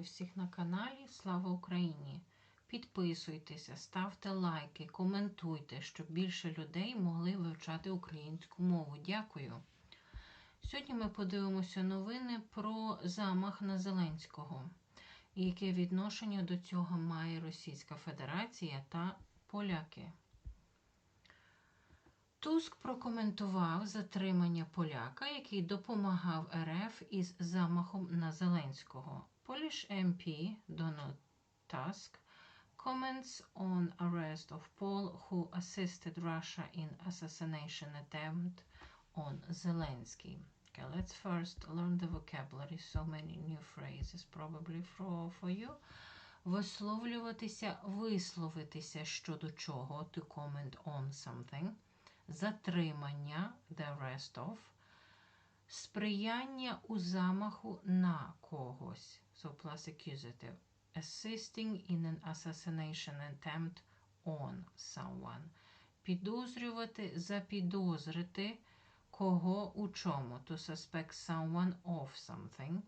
всіх на каналі. Слава Україні! Підписуйтеся, ставте лайки, коментуйте, щоб більше людей могли вивчати українську мову. Дякую. Сьогодні ми подивимося новини про замах на Зеленського, і яке відношення до цього має Російська Федерація та поляки. Туск прокоментував затримання поляка, який допомагав РФ із замахом на Зеленського. Polish MP Donald Tusk comments on arrest of Paul who assisted Russia in assassination attempt on Zelensky. Okay, let's first learn the vocabulary. So many new phrases probably for, for you. Висловлюватися, висловитися щодо чого, to comment on something. Затримання, the arrest of. Сприяння у замаху на когось. So plus accusative. Assisting in an assassination attempt on someone. Підозрювати, запідозрити кого у чому. To suspect someone of something.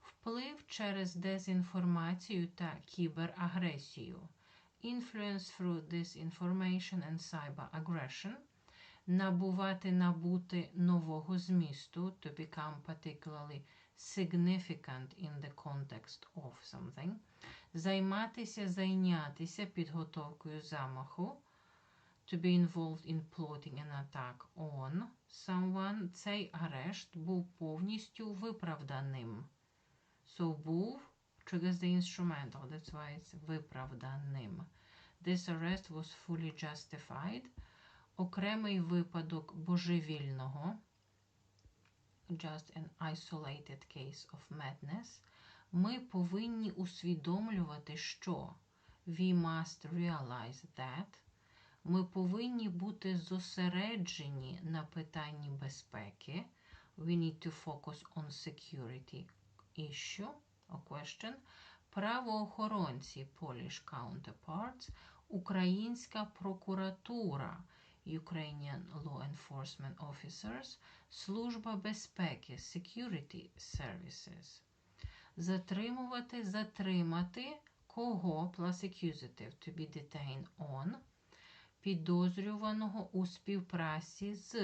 Вплив через дезінформацію та кіберагресію. Influence through disinformation and cyber aggression. Набувати, набути нового змісту. To become particularly significant in the context of something. Займатися, зайнятися підготовкою замаху. To be involved in plotting an attack on someone. Цей арешт був повністю виправданим. So був triggers the instrumental. That's why it's виправданим. This arrest was fully justified. Окремий випадок божевільного. Just an isolated case of madness. Ми повинні усвідомлювати, що we must realize that. Ми повинні бути зосереджені на питанні безпеки. We need to focus on security issue or question. Правоохоронці Polish counterparts, Українська прокуратура Ukrainian Law Enforcement Officers, Служба безпеки Security Services. Затримувати, затримати кого plus accusative to be detained on підозрюваного у співпраці з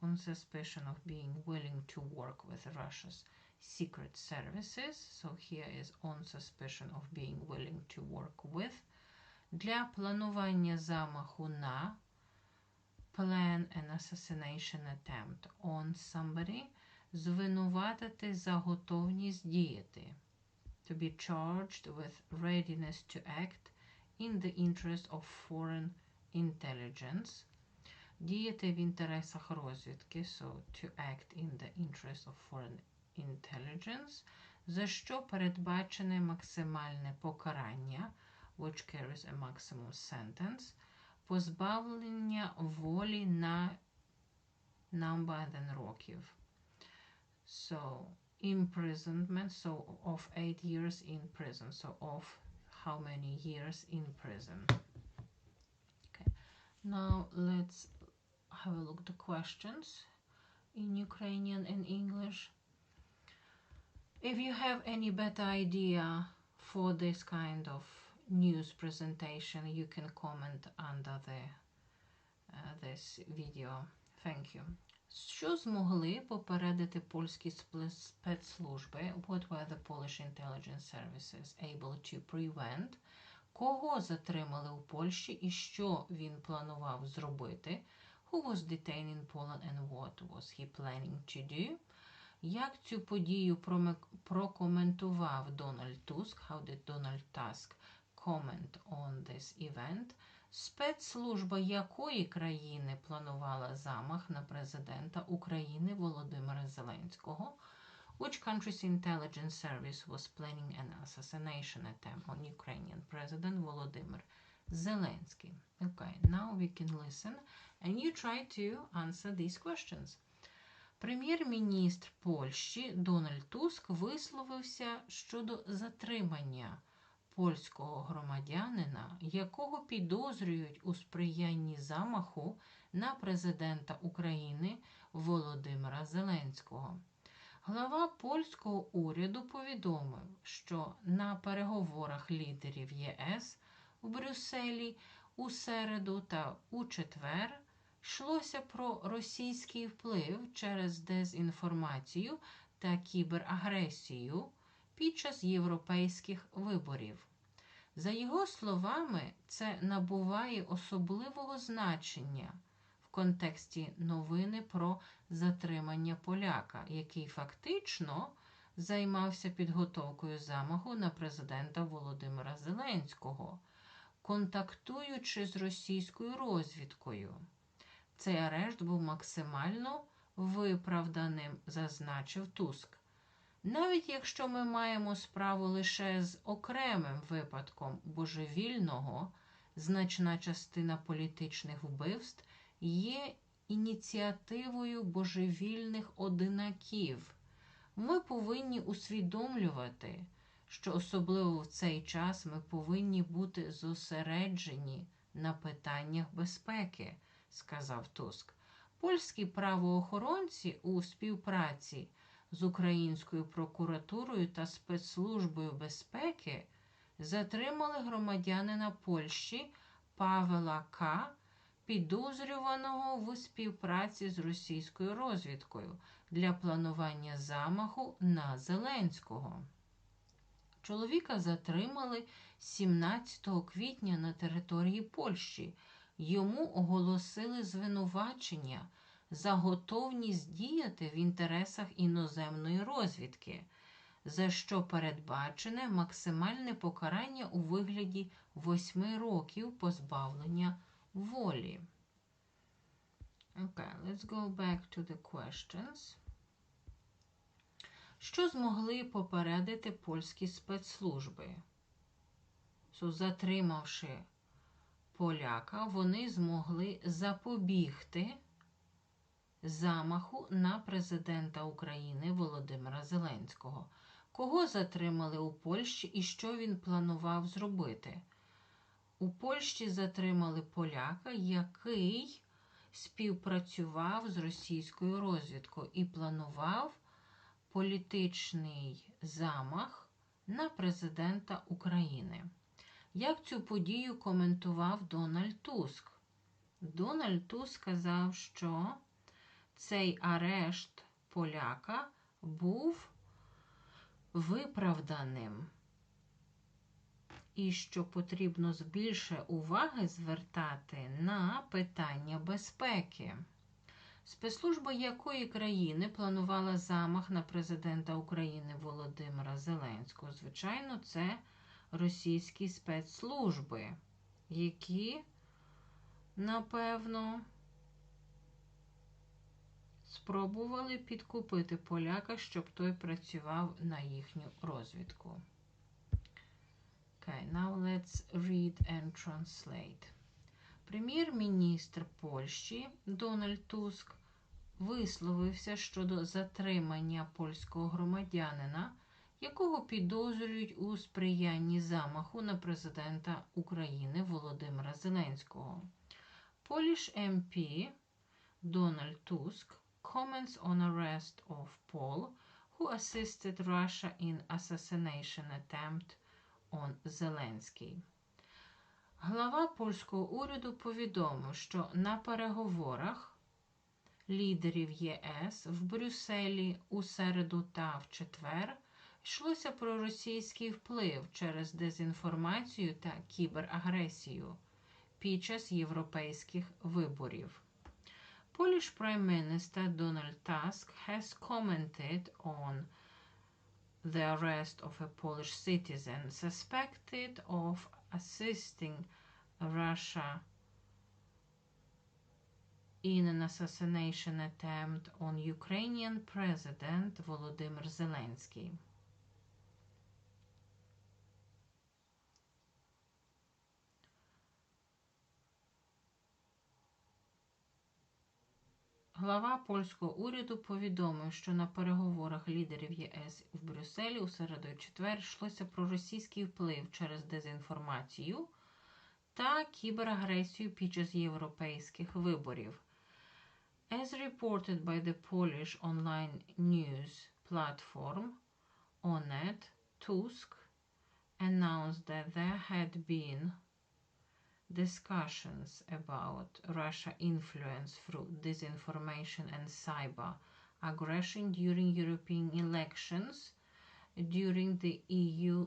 on suspicion of being willing to work with Russia's secret services. So here is on suspicion of being willing to work with. Для планування замаху на plan an assassination attempt on somebody. Звинуватити за готовність діяти. To be charged with readiness to act in the interest of foreign intelligence. Діяти в інтересах розвідки. So to act in the interest of foreign intelligence. За що передбачене максимальне покарання, which carries a maximum sentence. Позбавлення волі на number than років. So, imprisonment, so of eight years in prison. So, of how many years in prison. Okay, now let's have a look at the questions in Ukrainian and English. If you have any better idea for this kind of news presentation, you can comment under the, uh, this video. Thank you. Що змогли попередити польські спецслужби? What were the Polish intelligence services able to prevent? Кого затримали у Польщі і що він планував зробити? Who was detained in Poland and what was he planning to do? Як цю подію прокоментував Дональд Туск? How did Donald Tusk comment on this event? Спецслужба якої країни планувала замах на президента України Володимира Зеленського? Which country's intelligence service was planning an assassination attempt on Ukrainian President Volodymyr Zelensky? Okay, now we can listen and you try to answer these questions. Прем'єр-міністр Польщі Дональд Туск висловився щодо затримання польського громадянина, якого підозрюють у сприянні замаху на президента України Володимира Зеленського. Глава польського уряду повідомив, що на переговорах лідерів ЄС в Брюсселі у середу та у четвер йшлося про російський вплив через дезінформацію та кіберагресію під час європейських виборів. За його словами, це набуває особливого значення в контексті новини про затримання поляка, який фактично займався підготовкою замаху на президента Володимира Зеленського, контактуючи з російською розвідкою. Цей арешт був максимально виправданим, зазначив Туск. Навіть якщо ми маємо справу лише з окремим випадком божевільного, значна частина політичних вбивств є ініціативою божевільних одинаків. Ми повинні усвідомлювати, що особливо в цей час ми повинні бути зосереджені на питаннях безпеки, сказав Туск. Польські правоохоронці у співпраці з Українською прокуратурою та спецслужбою безпеки затримали громадянина Польщі Павела К підозрюваного в співпраці з російською розвідкою для планування замаху на Зеленського. Чоловіка затримали 17 квітня на території Польщі. Йому оголосили звинувачення за готовність діяти в інтересах іноземної розвідки, за що передбачене максимальне покарання у вигляді 8 років позбавлення волі. Okay, let's go back to the questions. Що змогли попередити польські спецслужби? So, затримавши поляка, вони змогли запобігти замаху на президента України Володимира Зеленського. Кого затримали у Польщі і що він планував зробити? У Польщі затримали поляка, який співпрацював з російською розвідкою і планував політичний замах на президента України. Як цю подію коментував Дональд Туск? Дональд Туск сказав, що цей арешт поляка був виправданим і що потрібно більше уваги звертати на питання безпеки. Спецслужба якої країни планувала замах на президента України Володимира Зеленського? Звичайно, це російські спецслужби, які, напевно, спробували підкупити поляка, щоб той працював на їхню розвідку. Okay, now let's read and translate. Прем'єр-міністр Польщі Дональд Туск висловився щодо затримання польського громадянина, якого підозрюють у сприянні замаху на президента України Володимира Зеленського. Polish MP Donald Tusk comments on arrest of Paul, who assisted Russia in assassination attempt он Зеленський. Глава польського уряду повідомив, що на переговорах лідерів ЄС в Брюсселі у середу та в четвер йшлося про російський вплив через дезінформацію та кіберагресію під час європейських виборів. Polish Prime Minister Donald Tusk has commented on the arrest of a Polish citizen suspected of assisting Russia in an assassination attempt on Ukrainian President Volodymyr Zelensky. Глава польського уряду повідомив, що на переговорах лідерів ЄС в Брюсселі у середу і четвер йшлося про російський вплив через дезінформацію та кіберагресію під час європейських виборів. As reported by the Polish online news platform on it, Tusk announced that there had been discussions about Russia influence through disinformation and cyber aggression during European elections during the EU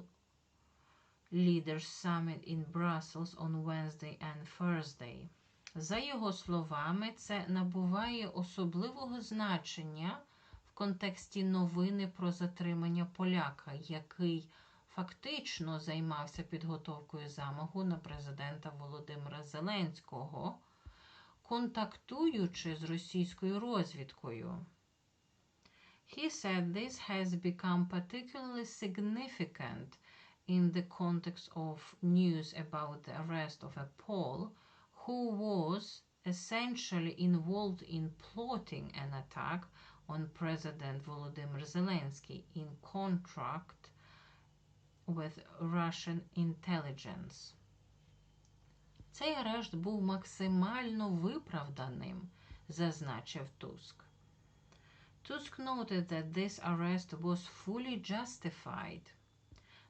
Leaders Summit in Brussels on Wednesday and Thursday. За його словами, це набуває особливого значення в контексті новини про затримання поляка, який фактично займався підготовкою замаху на президента Володимира Зеленського, контактуючи з російською розвідкою. He said this has become particularly significant in the context of news about the arrest of a Pole who was essentially involved in plotting an attack on President Volodymyr Zelensky in contract with Russian intelligence. Цей арешт був максимально виправданим, зазначив Туск. Tusk noted that this arrest was fully justified.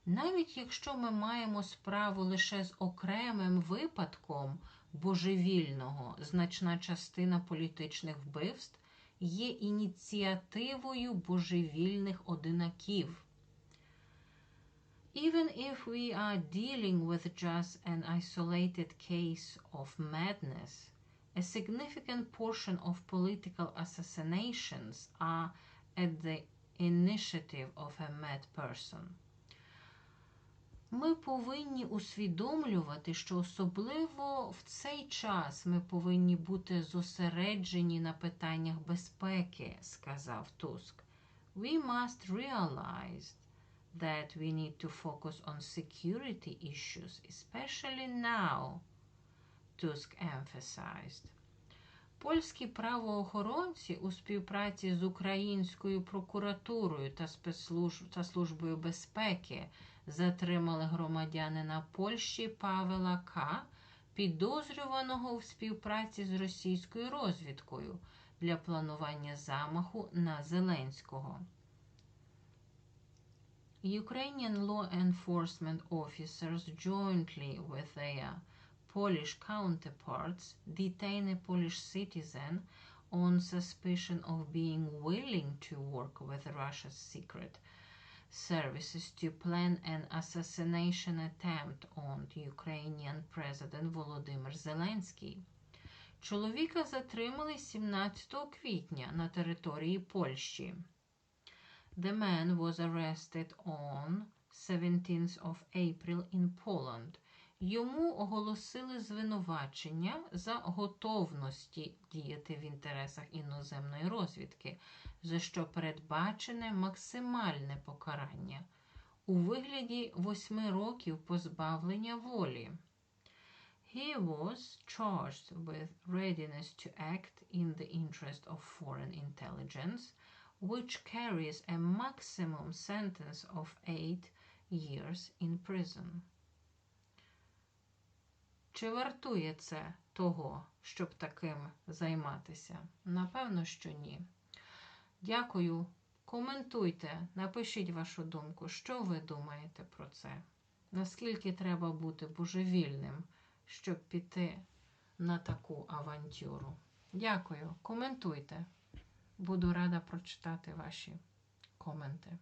Навіть якщо ми маємо справу лише з окремим випадком божевільного, значна частина політичних вбивств є ініціативою божевільних одинаків. Even if we are dealing with just an isolated case of madness, a significant portion of political assassinations are at the initiative of a mad person. Ми повинні усвідомлювати, що особливо в цей час ми повинні бути зосереджені на питаннях безпеки, сказав Туск. We must realize that we need to focus on security issues, especially now, Tusk emphasized. Польські правоохоронці у співпраці з українською прокуратурою та спецслужб та службою безпеки затримали громадянина Польщі Павела К., підозрюваного у співпраці з російською розвідкою для планування замаху на Зеленського. Ukrainian law enforcement officers jointly with their Polish counterparts detain a Polish citizen on suspicion of being willing to work with Russia's secret services to plan an assassination attempt on Ukrainian President Volodymyr Zelensky. Чоловіка затримали 17 квітня на території Польщі. The man was arrested on 17th of April in Poland. Йому оголосили звинувачення за готовності діяти в інтересах іноземної розвідки, за що передбачене максимальне покарання у вигляді восьми років позбавлення волі. He was charged with readiness to act in the interest of foreign intelligence, which carries a maximum sentence of eight years in prison. Чи вартує це того, щоб таким займатися? Напевно, що ні. Дякую. Коментуйте, напишіть вашу думку, що ви думаєте про це. Наскільки треба бути божевільним, щоб піти на таку авантюру? Дякую. Коментуйте. Буду рада прочитати ваші коменти.